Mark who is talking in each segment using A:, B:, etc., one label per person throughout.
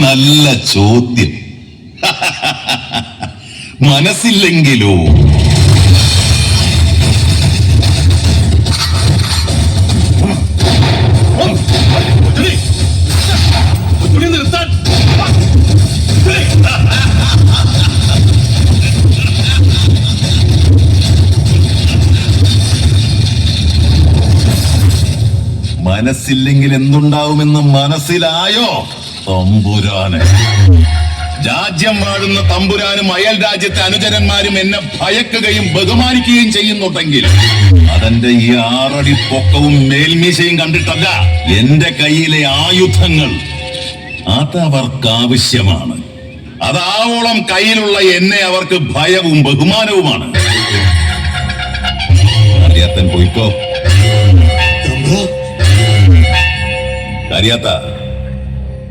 A: നല്ല ചോദ്യം. മനസ്സില്ലെങ്കിലോ? മനസ്സില്ലെങ്കിൽ എന്തുണ്ടാവുമെന്ന് മനസ്സിലായോ? തമ്പുരാന്. രാജ്യം വാഴുന്ന തമ്പുരാനും അയൽ രാജ്യത്തെ അനുചരന്മാരും എന്നെ ഭയക്കുകയും ബഹുമാനിക്കുകയും ചെയ്യുന്നുണ്ടെങ്കിൽ അതെന്റെ ഈ ആറടി പൊക്കവും മേൽമീശയും കണ്ടിട്ടല്ല എന്റെ കയ്യിലെ ആയുധങ്ങൾ അതവർക്ക് ആവശ്യമാണ്. അതാവോളം കയ്യിലുള്ള എന്നെ അവർക്ക് ഭയവും ബഹുമാനവുമാണ്. അറിയാത്തൻ പോയിക്കോ. കാര്യാത്ത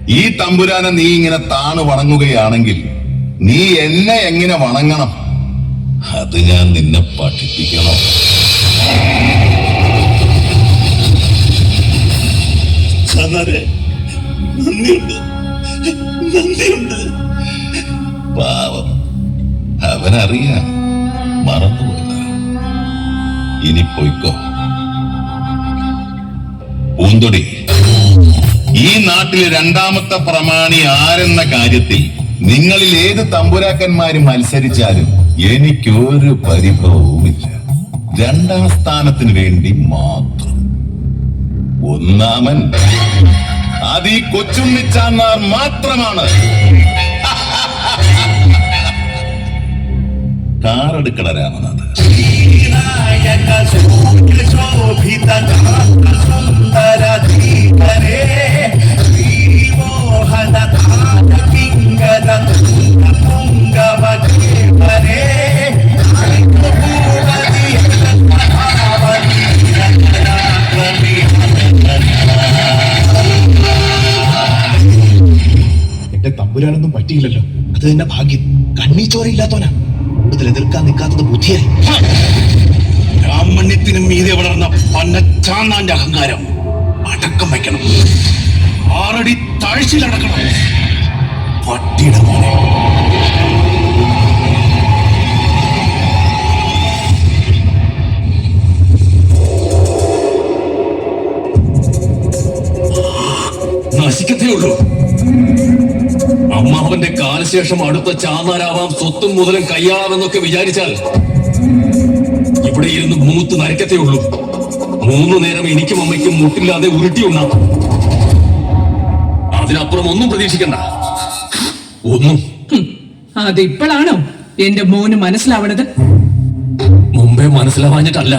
A: ഈ തമ്പുരാനെ നീ ഇങ്ങനെ താണു വണങ്ങുകയാണെങ്കിൽ നീ എന്നെ എങ്ങനെ വണങ്ങണം? അത് ഞാൻ നിന്നെ പഠിപ്പിക്കണം.
B: നന്ദിയുണ്ട്. നന്ദിയുണ്ട്.
A: പാവം. അവനറിയാം മറന്നുപോയതാ. ഇനി പോയിക്കോ. പൂന്തൊടി. ഈ നാട്ടിലെ രണ്ടാമത്തെ പ്രമാണി ആരെന്ന കാര്യത്തിൽ നിങ്ങളിൽ ഏത് തമ്പുരാക്കന്മാര് മത്സരിച്ചാലും എനിക്കൊരു പരിഭവവുമില്ല. രണ്ടാം സ്ഥാനത്തിന് വേണ്ടി മാത്രം. ഒന്നാമൻ അത് ഈ കൊച്ചുണ്ണിച്ചാന്നാർ മാത്രമാണ്. കാറെടുക്കട രാമനാഥ്
B: സൂര്യശോഭിത സുന്ദര
C: തമ്പുരാനൊന്നും പറ്റിയില്ലല്ലോ. അത് തന്നെ ഭാഗ്യം. കണ്ണീച്ചോരയില്ലാത്തവനാ. കൂടുതൽ എതിർക്കാൻ നിൽക്കാത്തത് ബുദ്ധിയായി.
B: ബ്രാഹ്മണ്യത്തിനും മീതെ വളർന്ന പന്നച്ചാന്നാന്റെ അഹങ്കാരം അടക്കം വയ്ക്കണം. ആറടി താഴ്ചയിലടക്കണം പട്ടിയുടെ മോനെ.
D: നശിക്കത്തേ അമ്മാവന്റെ കാലശേഷം അടുത്ത ചാന്നാരാവാം സ്വത്തും മുതലും കയ്യാളാമെന്നൊക്കെ വിചാരിച്ചാൽ ഇവിടെ ഇരുന്ന് മൂത്ത് നരക്കത്തേ ഉള്ളൂ. മൂന്നു നേരം എനിക്കും അമ്മയ്ക്കും മുട്ടില്ലാതെ ഉരുട്ടി ഉണ്ണാം അതിനപ്പുറം ഒന്നും പ്രതീക്ഷിക്കണ്ട. ഒന്നും.
E: അതിപ്പോഴാണോ എന്റെ മോന് മനസ്സിലാവണത്?
D: മുമ്പേ മനസ്സിലാവാഞ്ഞിട്ടല്ല.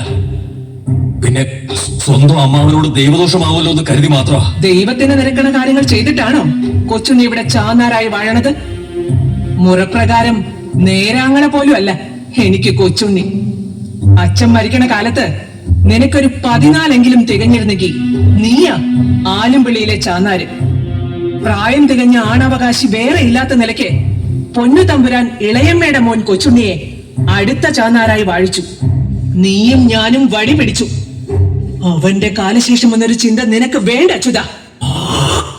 D: പിന്നെ സ്വന്തം അമ്മാവനോട് ദൈവദോഷമാവല്ലോ എന്ന് കരുതി മാത്രമാ.
E: ദൈവത്തിന് നിരക്കണ കാര്യങ്ങൾ ചെയ്തിട്ടാണോ കൊച്ചുണ്ണി ഇവിടെ ചാന്നാരായി വാഴണത്? മുറപ്രകാരം നേരാങ്ങളെ പോലും അല്ല എനിക്ക് കൊച്ചുണ്ണി. അച്ഛൻ മരിക്കണ കാലത്ത് നിനക്കൊരു പതിനാലെങ്കിലും തികഞ്ഞിരുന്നെങ്കിൽ നീയാ ആലുംപിള്ളിയിലെ ചാന്നാര്. പ്രായം തികഞ്ഞ ആണവകാശി വേറെ ഇല്ലാത്ത നിലയ്ക്ക് പൊന്നു തമ്പുരാൻ ഇളയമ്മയുടെ മോൻ കൊച്ചുണ്ണിയെ അടുത്ത ചാന്നാരായി വാഴിച്ചു. നീയും ഞാനും വടി പിടിച്ചു. അവന്റെ കാലശേഷം എന്നൊരു ചിന്ത നിനക്ക് വേണ്ട അച്യുത.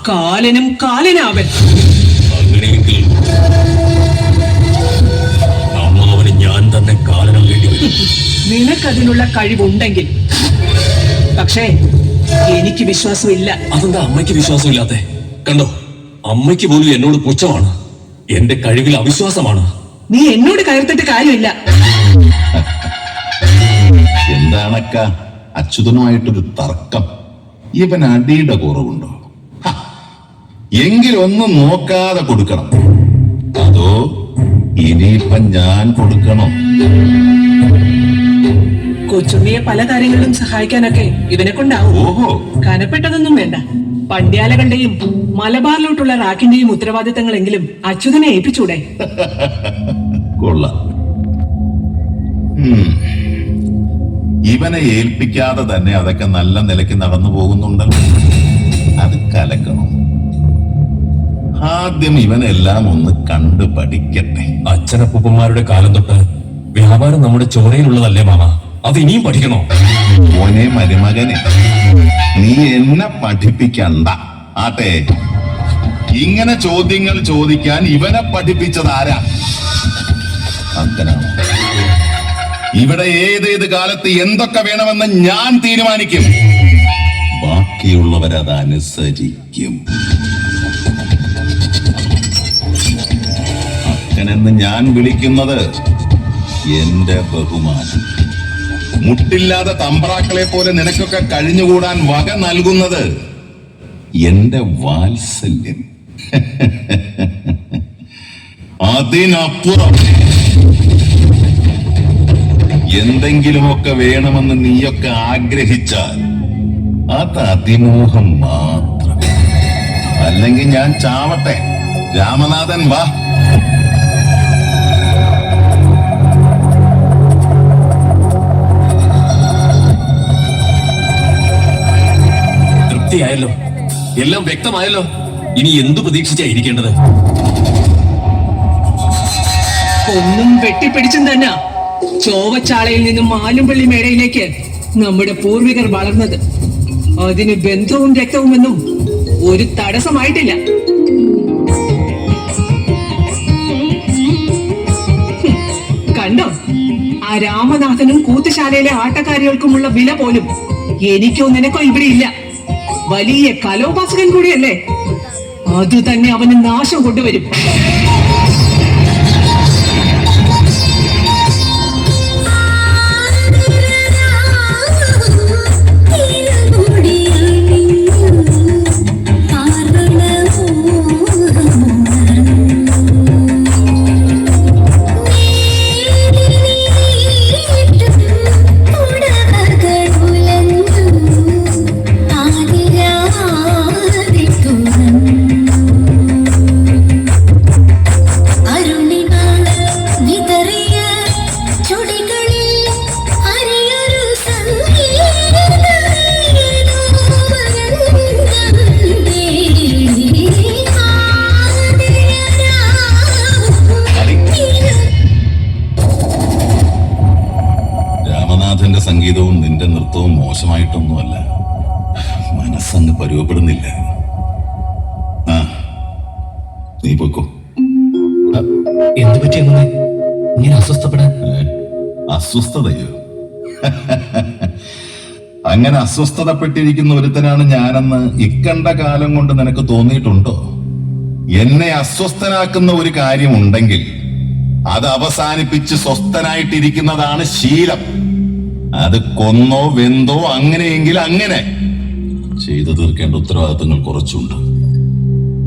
E: കാലനും കാലനാവൻ.
D: അങ്ങനെയെങ്കിൽ അമ്മാവന് ഞാൻ തന്നെ കാലനം വേണ്ടി വരും.
E: നിനക്കതിനുള്ള കഴിവുണ്ടെങ്കിൽ. പക്ഷേ എനിക്ക് വിശ്വാസമില്ല.
D: അതെന്താ അമ്മയ്ക്ക് വിശ്വാസമില്ലാത്തെ? കണ്ടോ? അമ്മയ്ക്ക് പോലും എന്നോട് പുച്ഛമാണ്. എന്റെ കഴിവിൽ അവിശ്വാസമാണ്.
E: നീ എന്നോട് കയർത്തിട്ട് കാര്യമില്ല.
A: എന്താണക്ക? അച്യുതനുമായിട്ടൊരു തർക്കം. ഇവൻ അടിയുടെ കുറവുണ്ടോ? എങ്കിലൊന്നും നോക്കാതെ കൊടുക്കണം. അതോ ഇനിയിപ്പം ഞാൻ കൊടുക്കണം?
E: കൊച്ചുണ്ണിയെ പല കാര്യങ്ങളിലും സഹായിക്കാനൊക്കെ ഇവനെ കൊണ്ടാവും.
A: ഓഹോ.
E: കനപ്പെട്ടതൊന്നും വേണ്ട. പണ്ഡ്യാലകളുടെയും മലബാറിലോട്ടുള്ള റാക്കിന്റെയും ഉത്തരവാദിത്തങ്ങളെങ്കിലും അച്യുതനെ ഏൽപ്പിച്ചൂടെ?
A: കൊള്ളാം. ഇവനെ ഏൽപ്പിക്കാതെ തന്നെ അതൊക്കെ നല്ല നിലയ്ക്ക് നടന്നു പോകുന്നുണ്ടല്ലോ. അത് കലക്കണം. ആദ്യം ഇവനെല്ലാം ഒന്ന് കണ്ടു പഠിക്കട്ടെ
D: അച്ഛനപ്പൂപ്പന്മാരുടെ കാലം തൊട്ട് വ്യാപാരം നമ്മുടെ ചോരയിലുള്ളതല്ലേ മാമ? അത് ഇനിയും പഠിക്കണോ?
A: മോനെ മരുമകനെ നീ എന്നെ പഠിപ്പിക്കണ്ട. ആട്ടെ ഇങ്ങനെ ചോദ്യങ്ങൾ ചോദിക്കാൻ ഇവനെ പഠിപ്പിച്ചത് ആരാ? ഇവിടെ ഏതേത് കാലത്ത് എന്തൊക്കെ വേണമെന്ന് ഞാൻ തീരുമാനിക്കും. ബാക്കിയുള്ളവരത് അനുസരിക്കും. അക്കനെന്ന് ഞാൻ വിളിക്കുന്നത് എന്റെ ബഹുമാനം. മുട്ടില്ലാതെ തമ്പ്രാക്കളെ പോലെ നിനക്കൊക്കെ കഴിഞ്ഞുകൂടാൻ വക നൽകുന്നത് എന്റെ വാത്സല്യം. അതിനപ്പുറം എന്തെങ്കിലുമൊക്കെ വേണമെന്ന് നീയൊക്കെ ആഗ്രഹിച്ചാൽ അത് അതിമോഹം മാത്രം. അല്ലെങ്കിൽ ഞാൻ ചാവട്ടെ. രാമനാഥൻ വാ.
D: തൃപ്തിയായല്ലോ എല്ലാം വ്യക്തമായല്ലോ. ഇനി എന്തു പ്രതീക്ഷിച്ചായിരിക്കേണ്ടത്
E: ഒന്നും വെട്ടിപ്പിടിച്ചും തന്നെ. ചോവച്ചാളയിൽ നിന്നും മാലുംപള്ളി മേടയിലേക്ക് നമ്മുടെ പൂർവികർ വളർന്നത്. അതിന് ബന്ധവും രക്തവുമെന്നും ഒരു തടസ്സമായിട്ടില്ല. കണ്ടോ? ആ രാമനാഥനും കൂത്തുശാലയിലെ ആട്ടക്കാരികൾക്കുമുള്ള വില പോലും എനിക്കോ നിനക്കോ ഇവിടെ ഇല്ല വലിയ കലോപാസകൻ കൂടിയല്ലേ? അത് തന്നെ അവന് നാശം കൊണ്ടുവരും.
A: നീ പോയിക്കോ.
C: എന്ത് ഇങ്ങനെ അസ്വസ്ഥപ്പെടാൻ?
A: അസ്വസ്ഥതയോ? അങ്ങനെ അസ്വസ്ഥതപ്പെട്ടിരിക്കുന്ന ഒരുത്തനാണ് ഞാനെന്ന് ഇക്കണ്ട കാലം കൊണ്ട് നിനക്ക് തോന്നിയിട്ടുണ്ടോ? എന്നെ അസ്വസ്ഥനാക്കുന്ന ഒരു കാര്യമുണ്ടെങ്കിൽ അത് അവസാനിപ്പിച്ച് സ്വസ്ഥനായിട്ടിരിക്കുന്നതാണ് ശീലം. അത് കൊന്നോ വെന്തോ അങ്ങനെയെങ്കിൽ അങ്ങനെ. ചെയ്തു തീർക്കേണ്ട ഉത്തരവാദിത്തങ്ങൾ കുറച്ചുണ്ട്.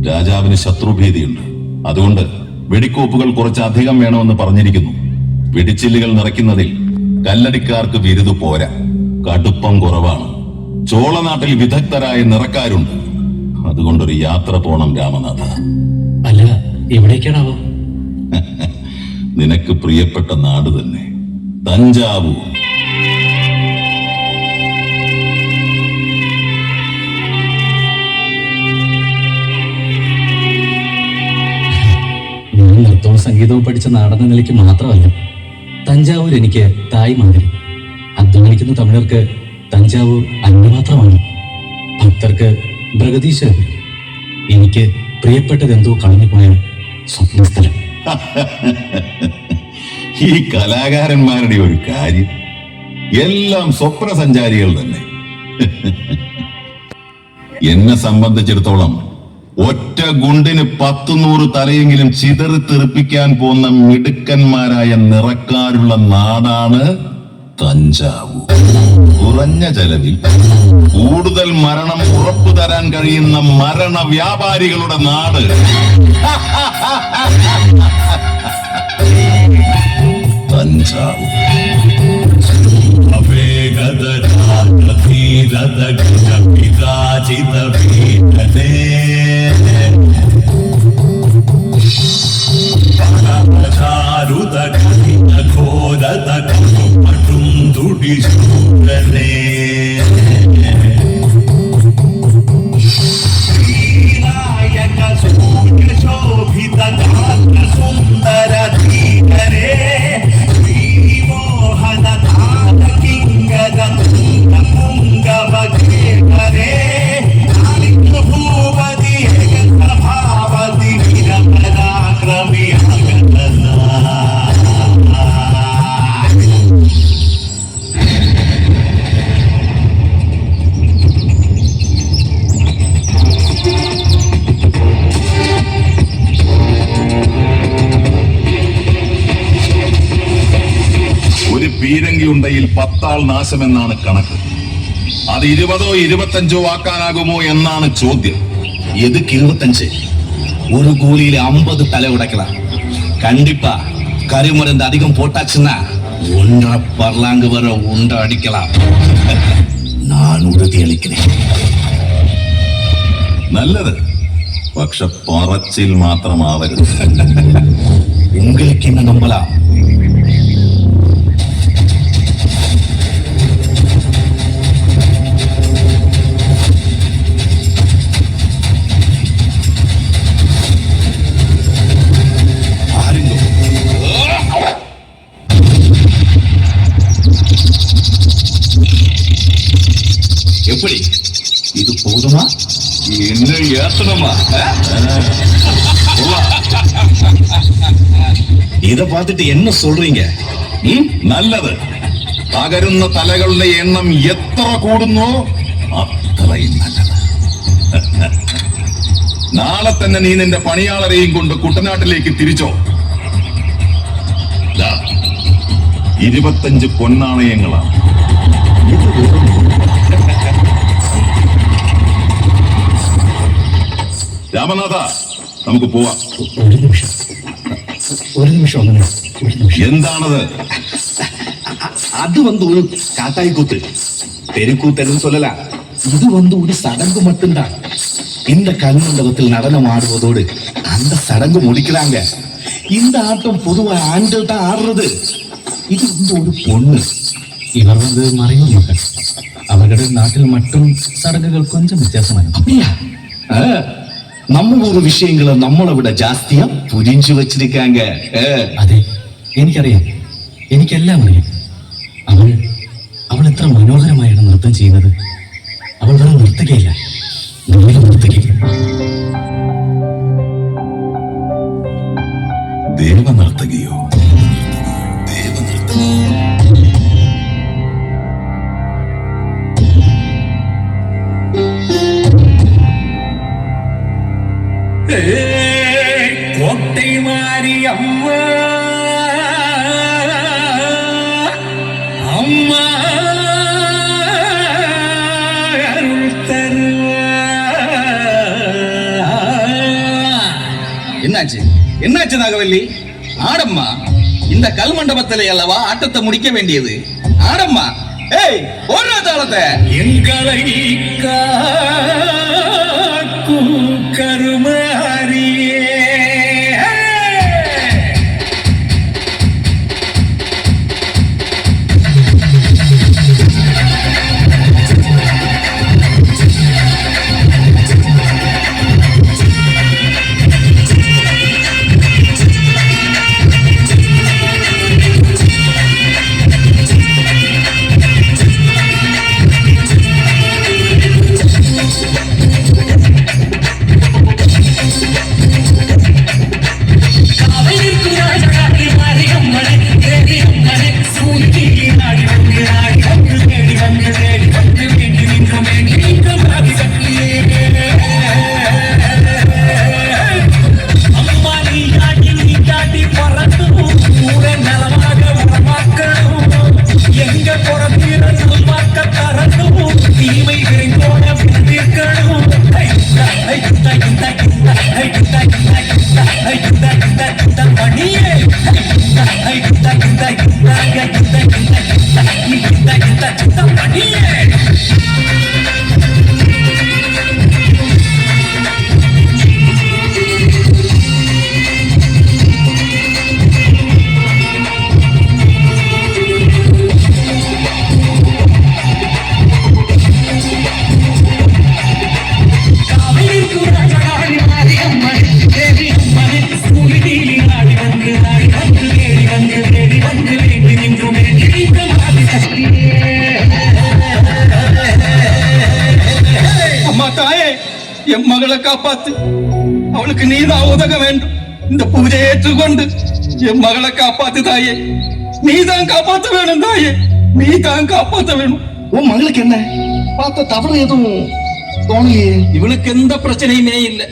A: രാജാവിന് ശത്രുഭീതിയുണ്ട്. അതുകൊണ്ട് വെടിക്കോപ്പുകൾ കുറച്ചധികം വേണമെന്ന് പറഞ്ഞിരിക്കുന്നു. വെടിച്ചില്ലുകൾ നിറയ്ക്കുന്നതിൽ കല്ലടിക്കാർക്ക് വിരുത് പോരാ. കടുപ്പം കുറവാണ്. ചോളനാട്ടിൽ വിദഗ്ധരായ നിറക്കാരുണ്ട്. അതുകൊണ്ടൊരു യാത്ര പോണം രാമനാഥ.
C: അല്ല എവിടേക്കാണാവോ?
A: നിനക്ക് പ്രിയപ്പെട്ട നാട് തന്നെ. തഞ്ചാവൂർ.
F: ഞാൻ നൃത്തവും സംഗീതവും പഠിച്ച നാടെന്ന നിലയ്ക്ക് മാത്രമല്ല തഞ്ചാവൂർ എനിക്ക് തായ് മാതിരി. അധ്വാനിക്കുന്ന തമിഴർക്ക് തഞ്ചാവൂർ അന്യമാത്രമാണ് ഭക്തർക്ക് പ്രഗതീശ്വരൻ എനിക്ക് പ്രിയപ്പെട്ടതെന്തോ കളഞ്ഞുപോയ സ്വപ്നസ്ഥലം
A: ഈ കലാകാരന്മാരുടെ ഒരു കാര്യം. എല്ലാം സ്വപ്ന സഞ്ചാരികൾ തന്നെ. എന്നെ സംബന്ധിച്ചിടത്തോളം ഒറ്റ ഗുണ്ടിന് പത്തുനൂറ് തലയെങ്കിലും ചിതറി തെറിപ്പിക്കാൻ പോകുന്ന മിടുക്കന്മാരായ നിറക്കാരുള്ള നാടാണ് കുറഞ്ഞ ചെലവിൽ കൂടുതൽ മരണം ഉറപ്പു തരാൻ കഴിയുന്ന മരണ വ്യാപാരികളുടെ നാട്. തഞ്ചാവൂർ.
B: സുന്ദര
A: പത്താൾ നാശമെന്നാണ് കണക്ക് അത് ഇരുപതോ ഇരുപത്തഞ്ചോ ആക്കാനാകുമോ എന്നാണ് ചോദ്യം
C: எதுக்கு இருபத்தஞ்சு ஒரு கூலியில ஐம்பது தலை உடைக்கலாம் கண்டிப்பா கரிமருந்து அதிகம் போட்டாச்சுன்னா ஒன்றரை பர்லாங்கு வர உண்டை அடிக்கலாம் நான் உறுதி அளிக்கிறேன்
A: നല്ലത് പക്ഷെ പറച്ചിൽ മാത്രമാവരുത്
C: உங்களுக்கு என்ன எப்படி இது போதுமா
A: എന്നെ ഏത്തണമാ
C: இத பார்த்துட்டு என்ன சொல்றீங்க
A: ഉം, നല്ലത് തകരുന്ന തലകളുടെ എണ്ണം എത്ര കൂടുന്നോ അത്രയും നല്ലത് നാളെ തന്നെ നീ നിന്റെ പണിയാളരെയും കൊണ്ട് കുട്ടനാട്ടിലേക്ക് തിരിച്ചോ ദാ, ഇരുപത്തഞ്ച് പൊന്നാണയങ്ങളാണ് രാമനാഥ നമുക്ക് പോവാം.
F: ഒരു നിമിഷം ഒരു നിമിഷം ഒന്നര ഒരു നിമിഷം.
A: എന്താണത്?
C: அது வந்து ஒரு காட்டாய் கூத்து தெருக்கூத்தன்னு சொல்லலாம் இது வந்து ஒரு சடங்கு மட்டும்தான் இந்த கல்மண்டபத்தில் நடனம் ஆடுவதோடு அந்த சடங்கு முடிக்கிறாங்க இந்த ஆட்டம் பொதுவா ஆண்கள் தான் ஆடுறது இது வந்து ஒரு பொண்ணு
F: இவர் வந்து மறைவு மகள் அவர்களது நாட்டில் மட்டும் சடங்குகள் கொஞ்சம் வித்தியாசமானது
C: அப்படியா ஆ நம்ம ஒரு விஷயங்களை நம்மளை விட ஜாஸ்தியா புரிஞ்சு வச்சிருக்காங்க ஆ.
F: അതെ എനിക്കറിയാം എനിക്കെല്ലാം അറിയാം അവൾ അവൾ എത്ര മനോഹരമായാണ് നൃത്തം ചെയ്യുന്നത് അവൾ വെറും നർത്തകയില്ല നല്ല നർത്തകി
A: ദേവനർത്തകിയോ ദേവനർത്തകി
B: கோட்டை மாறி அம்மா. அம்மா அருள்
G: என்னாச்சு? என்னாச்சு நாகவல்லி? ஆடம்மா இந்த கல் மண்டபத்திலே அல்லவா ஆட்டத்தை முடிக்க வேண்டியது? ஆடம்மா ஏய் ஓடுறா தாளத்தை.
B: எங்களை
G: காப்பாத்து. அவளுக்கு நீதான் உதக வேண்டும். இந்த பூஜையை ஏற்றுக்கொண்டு என் மகளை காப்பாத்து தாயே. நீதான் காப்பாத்த வேணும் தாயே. நீதான் காப்பாத்த வேணும்.
C: உன் மகளுக்கு என்ன? பார்த்த தவறு எதுவும் தோணலையே?
G: இவளுக்கு எந்த பிரச்சனையுமே இல்லை.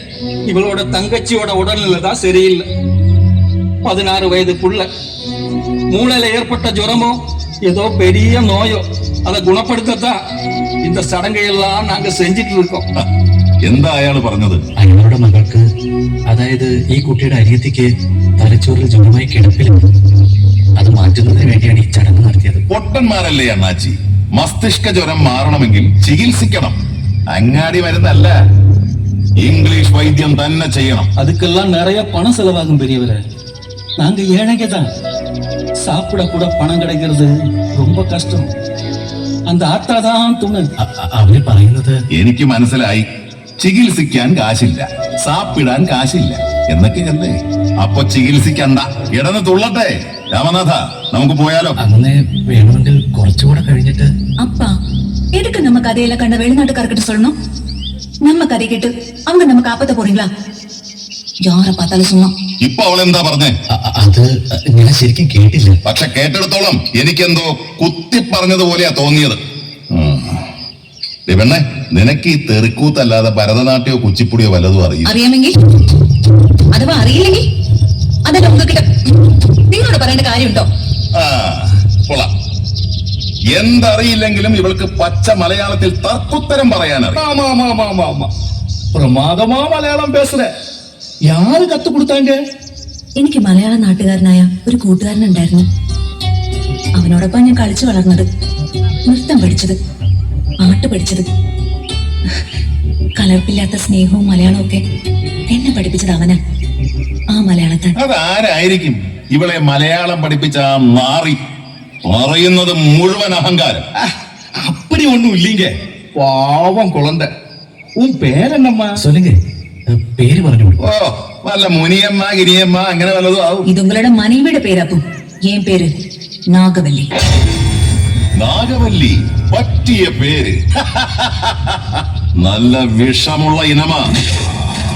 G: இவளோட தங்கச்சியோட உடல்நிலை தான் சரியில்லை. பதினாறு வயது புள்ள. மூளையில ஏற்பட்ட ஜுரமோ
H: ஏதோ பெரிய நோயோ அதை குணப்படுத்தத்தான் இந்த சடங்கையெல்லாம் நாங்க செஞ்சிட்டு இருக்கோம்.
A: എന്താ അയാള് പറഞ്ഞത്
F: അയാളുടെ മകൾക്ക് അതായത് ഈ കുട്ടിയുടെ അനിയത്തിക്ക് തലച്ചോറിൽ ജ്വരമായി കിടപ്പിലാണ് അത് മാറ്റുന്നതിന് വേണ്ടിയാണ് ഈ ചടങ്ങ് നടത്തിയത്
A: പൊട്ടന്മാരല്ലേ അണ്ണാച്ചി മസ്തിഷ്ക ജ്വരം മാറണമെങ്കിൽ ചികിത്സിക്കണം അങ്ങാടി മരുന്നല്ല ഇംഗ്ലീഷ് വൈദ്യം തന്നെ ചെയ്യണം
H: அதுக்கெல்லாம் நிறைய பணம் செலவாகும் பெரியவரே நாங்க ஏழைங்க தான் சாப்பிட கூட பணம் கிடைக்கிறது ரொம்ப கஷ்டம் அந்த ஆத்தா தான் துணை
F: അ- അ- അവര് പറയുന്നത്
A: എനിക്ക് മനസ്സിലായി ചികിത്സിക്കാൻ കാശില്ല സാപ്പിടാൻ കാശില്ല എന്നൊക്കെയല്ലേ അപ്പൊ ചികിത്സിക്കണ്ട ഇടന്ന് തുള്ളട്ടെ രാമനാഥ നമുക്ക് പോയാലോ
F: അങ്ങനെ വേണമെങ്കിൽ കുറച്ചുകൂടെ കഴിഞ്ഞിട്ട്
I: அப்பா எதுக்கு நம்ம கதையில கண்ட வெளிநாட்டுக்காரர்கிட்ட சொல்லணும் நம்ம கதை கேட்டு அவங்க நம்ம காப்பாத்த போறீங்களா யார பார்த்தாலும் சும்மா
A: ഇപ്പൊ അവൾ എന്താ പറഞ്ഞേ
F: അ- അ- അത് ഞാൻ ശരിക്കും കേട്ടില്ല
A: പക്ഷെ കേട്ടിടത്തോളം എനിക്കെന്തോ കുത്തി പറഞ്ഞതുപോലെയാ തോന്നിയത് ഉം. ദേ പെണ്ണെ നിനക്ക് ഈ തെറിക്കൂത്തല്ലാതെ ഭരതനാട്യോ കുച്ചിപ്പുടിയോ വല്ലതും അറിയും?
I: അറിയാമെങ്കിൽ അഥവാ അറിയില്ലെങ്കിൽ അതല്ല നിങ്ങളോട് പറയേണ്ട കാര്യമുണ്ടോ?
A: ആ എന്തറിയില്ലെങ്കിലും ഇവൾക്ക് പച്ച മലയാളത്തിൽ തർക്കുത്തരം
J: പറയാനാണ് മലയാളം
I: എനിക്ക് മലയാള നാട്ടുകാരനായ ഒരു കൂട്ടുകാരനുണ്ടായിരുന്നു. അവനോടൊപ്പം ഞാൻ കളിച്ചു വളർന്നത്. നൃത്തം പഠിച്ചത്. പാട്ട് പഠിച്ചത്. കലർപ്പില്ലാത്ത സ്നേഹവും മലയാളവും ഒക്കെ എന്നെ പഠിപ്പിച്ചത് അവനാ. ആ മലയാളത്താൻ.
A: അതാരായിരിക്കും ഇവളെ മലയാളം പഠിപ്പിച്ച ആ മാറി പറയുന്നത് മുഴുവൻ അഹങ്കാരം?
J: അപ്പടി ഒന്നും ഇല്ലെങ്കിൽ പാവം കുളന്ത. ഉൻ പേരെണ്ണമ്മ
F: സൊല്ലുങ്ക പേര് പറഞ്ഞു
A: ഓ വല്ല മുനിയമ്മ ഗിരിയമ്മ അങ്ങനെ വല്ലതും ആവും.
I: ഇതുങ്ങളുടെ മനവിയുടെ പേരാക്കും പേര്? നാഗവല്ലി.
A: നാഗവല്ലി പറ്റിയ പേര് നല്ല വിഷമുള്ള ഇനമാ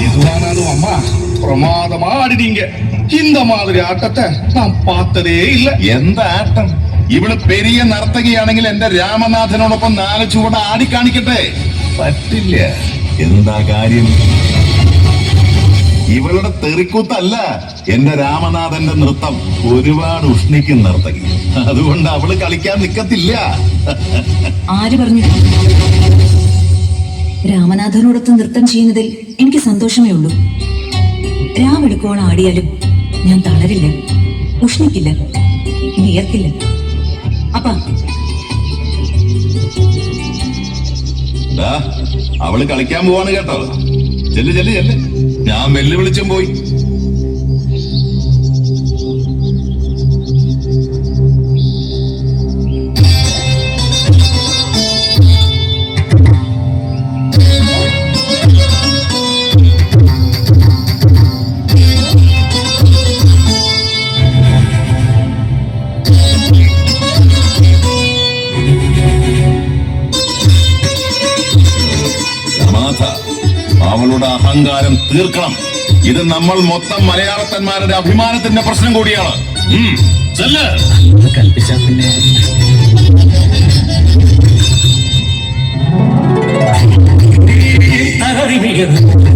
J: எதுவானாலும் அம்மா பிரமாதமா ஆடினீங்க இந்த மாதிரி ஆட்டத்தை நான் பார்த்ததே இல்ல
A: എന്താട്ടം ഇവള് പെരിയ നർത്തകിയാണെങ്കിൽ എന്റെ രാമനാഥനോടൊപ്പം നാല് ചുവട് ആടിക്കാണിക്കട്ടെ പറ്റില്ല എന്താ കാര്യം ഇവളുടെ തെറിക്കൂത്തല്ല എന്റെ രാമനാഥന്റെ നൃത്തം. ഒരുപാട് ഉഷ്ണിക്കും നർത്തകി. അതുകൊണ്ട് അവൾ കളിക്കാൻ നിക്കത്തില്ല.
I: ആര് പറഞ്ഞു? രാമനാഥനോടൊത്ത് നൃത്തം ചെയ്യുന്നതിൽ എനിക്ക് സന്തോഷമേ ഉള്ളൂ. രാമെടുക്കോളം ആടിയാലും ഞാൻ തളരില്ല. ഉഷ്ണിക്കില്ല. വിയർക്കില്ല. അപ്പ.
A: അവൾ കളിക്കാൻ പോവാണ് കേട്ടോ. ചെല്ല് ചെല്ല് ചെല്ല്. ഞാൻ വെല്ലുവിളിച്ചും പോയി. അഹങ്കാരം തീർക്കണം. ഇത് നമ്മൾ മൊത്തം മലയാളത്തന്മാരുടെ അഭിമാനത്തിന്റെ പ്രശ്നം കൂടിയാണ്.
F: കൽപ്പിച്ച പിന്നെ.
C: അറിവിക്കുന്നത്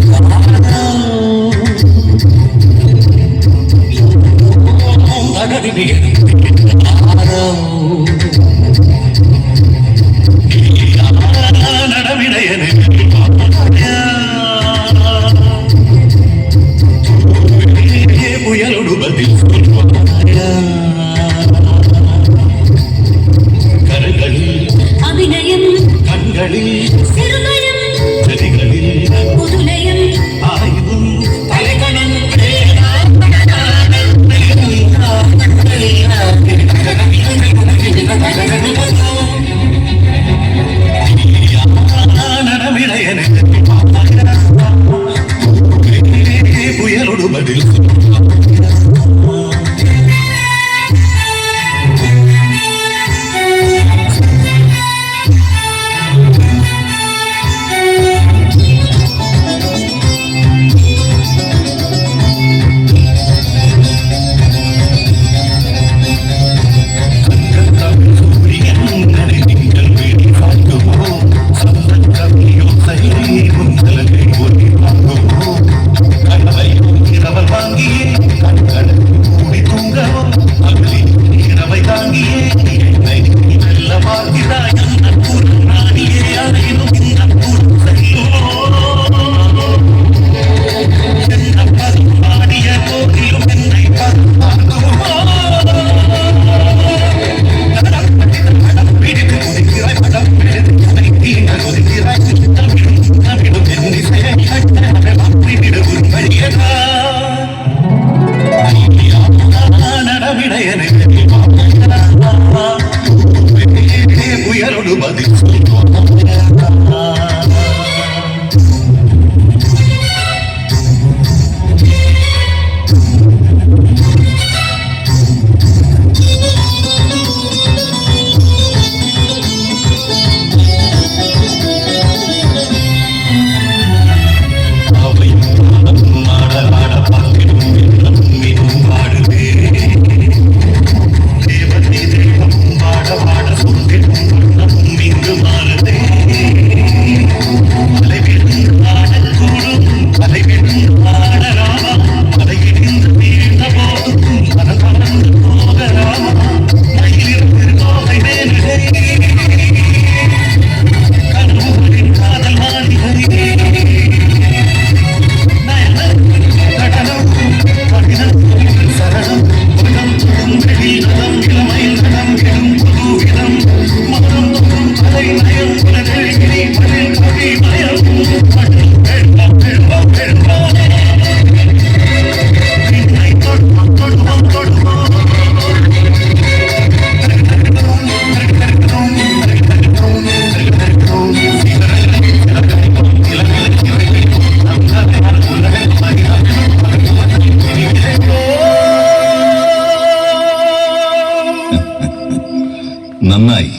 A: നന്നായി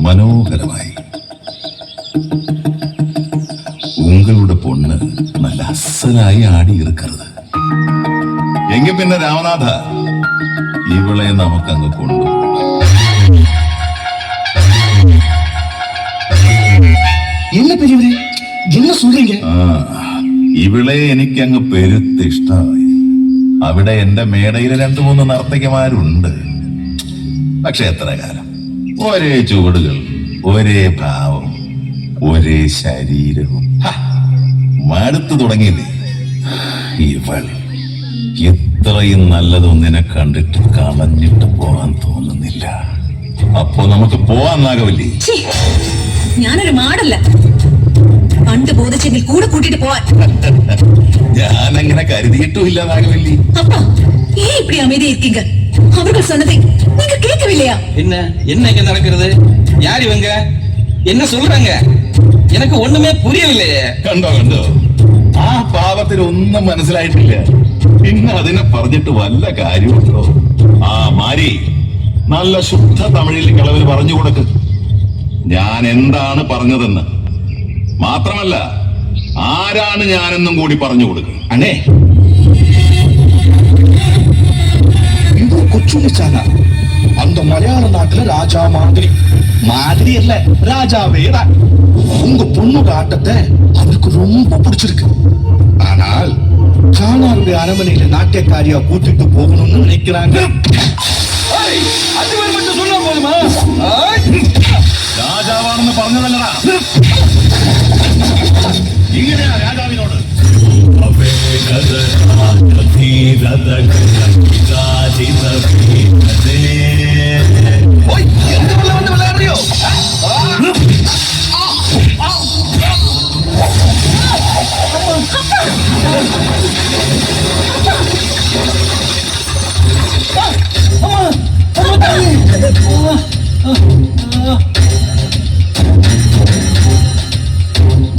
A: മനോഹരമായി ഉങ്ങളുടെ പൊണ്ണ് നല്ല അസലായി ആടി ഇറുക്കരുത് എങ്കിൽ പിന്നെ രാമനാഥ ഇവളെ നമുക്കങ്ങ് കൊണ്ടുപോകാം
C: என்ன பெரியவரே என்ன சொல்றீங்க
A: ആ, ഇവളെ എനിക്കങ്ങ് പെരുത്തിഷ്ടമായി അവിടെ എന്റെ മേടയിൽ രണ്ടു മൂന്ന് നർത്തകിമാരുണ്ട് പക്ഷെ എത്ര കാലം ഒരേ ചുവടുകൾ ഒരേ ഭാവം ഒരേ ശരീരവും. മടുത്തു തുടങ്ങിയില്ലേ? ഇവൾ ഇത്രയും നല്ലതൊന്നും നിന്നെ കണ്ടിട്ട് കളഞ്ഞിട്ട് പോകാൻ തോന്നുന്നില്ല. അപ്പോ നമുക്ക് പോവാൻ നാഗവല്ലേ
I: ഞാനൊരു മാടല്ല പണ്ട് ബോധിച്ചെങ്കിൽ കൂടെ കൂട്ടിട്ട് പോവാൻ.
A: ഞാൻ അങ്ങനെ കരുതിയിട്ടും ഇല്ല
I: നാഗവല്ലി അപ്പാ ഏ ഇപ്പടി അമേരിക്ക அவர்கள் சொன்னதை நீங்க கேட்கவில்லையா
G: என்ன என்ன இங்க நடக்கிறது யார் இவங்க என்ன சொல்றாங்க எனக்கு ஒண்ணுமே புரியவில்லையே
A: കണ്ടോ കണ്ടോ ആ പാവത്തിന് ഒന്നും മനസ്സിലായിട്ടില്ല പിന്നെ അതിനെ പറഞ്ഞിട്ട് വല്ല കാര്യമുണ്ടോ ആ മാരി നല്ല ശുദ്ധ തമിഴിൽ കിളവന് പറഞ്ഞു കൊടുക്ക് ഞാൻ എന്താണ് പറഞ്ഞതെന്ന് മാത്രമല്ല ആരാണ് ഞാനെന്നും കൂടി പറഞ്ഞു കൊടുക്കുക
C: அண்ணே இது கொச்சுண்ணி சானா அந்த மலையாள நாட்டுல ராஜா மாதிரி மாதிரி இல்ல ராஜாவே தான் உங்க பொண்ணோட ஆட்டத்தை அவருக்கு ரொம்ப பிடிச்சிருக்கு ஆனால் காணாருடைய அரண்மனையில நாட்டியக்காரியா கூட்டிட்டு போகணும்னு நினைக்கிறாங்க
G: அது மட்டும் சொன்னா போதுமா
A: രാജാവാണെന്ന് പറഞ്ഞതല്ലടാ ഇങ്ങനെയാ രാജാവിനോട്
C: ஓய், எந்த ஊர்ல வந்து விளையாடுறியோ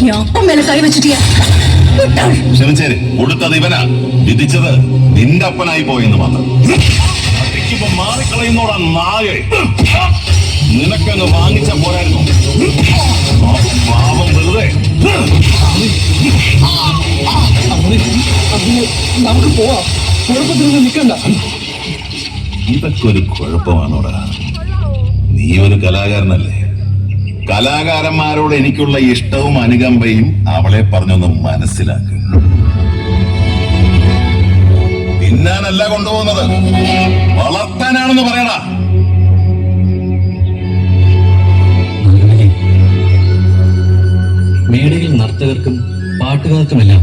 I: நீ அப்பா மேல கை வச்சுட்டியா விட்டாள்.
A: ക്ഷമിച്ചേര്. കൊടുത്തത് ഇവനാ. വിധിച്ചത് നിന്റെ അപ്പനായി പോയെന്ന് മാത്രം. മാറിക്കളയുന്നോടാ നായ. നിനക്കങ്ങ് വാങ്ങിച്ച പോരായിരുന്നു. പാപം പാവം വെറുതെ.
G: നമുക്ക് പോവാം. കുഴപ്പത്തിൽ നിൽക്കണ്ട.
A: ഇതൊക്കെ ഒരു കുഴപ്പമാണോടാ? നീ ഒരു കലാകാരനല്ലേ? കലാകാരന്മാരോട് എനിക്കുള്ള ഇഷ്ടവും അനുകമ്പയും അവളെ പറഞ്ഞൊന്ന് മനസ്സിലാക്കുക തിന്നാനല്ല കൊണ്ടുപോകുന്നത്. വളർത്താനാണെന്ന് പറയടാ
F: മേടയിൽ നർത്തകർക്കും പാട്ടുകാർക്കുമെല്ലാം